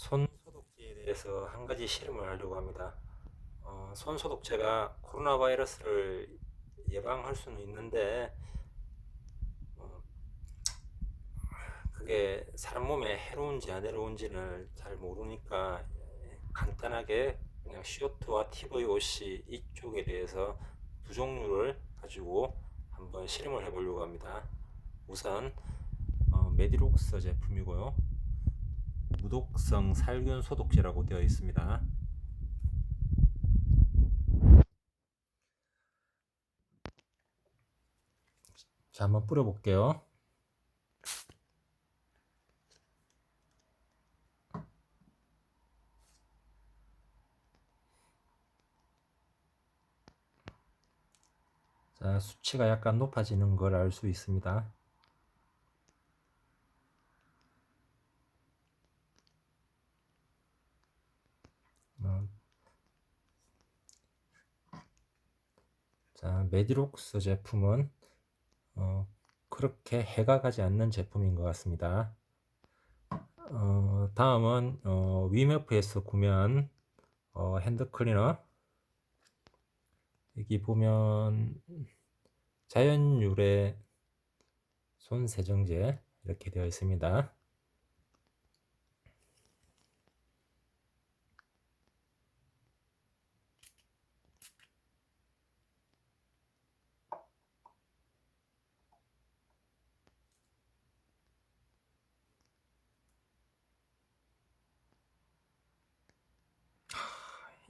손 소독제에 대해서 한 가지 실험을 하려고 합니다. 어, 손 소독제가 코로나 바이러스를 예방할 수는 있는데 어, 그게 사람 몸에 해로운지 안 해로운지를 잘 모르니까 간단하게 그냥 CO2와 TVOC 이쪽에 대해서 두 종류를 가지고 한번 실험을 해보려고 합니다. 우선 어, 메디록스 제품이고요. 무독성 살균 소독제라고 되어 있습니다. 자, 한번 뿌려 볼게요. 자, 수치가 약간 높아지는 걸 알 수 있습니다. 어, 자, 메디록스 제품은 어, 그렇게 해가 가지 않는 제품인 것 같습니다. 어, 다음은 어, 위메프에서 구매한 어, 핸드 클리너 여기 보면 자연 유래 손 세정제 이렇게 되어 있습니다.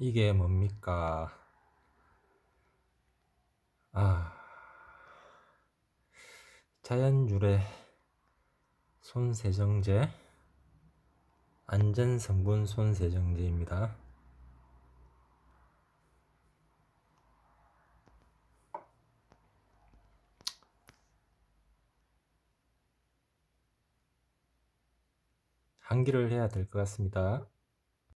이게 뭡니까? 아, 자연 유래 손 세정제 안전 성분 손 세정제입니다. 환기를 해야 될 것 같습니다.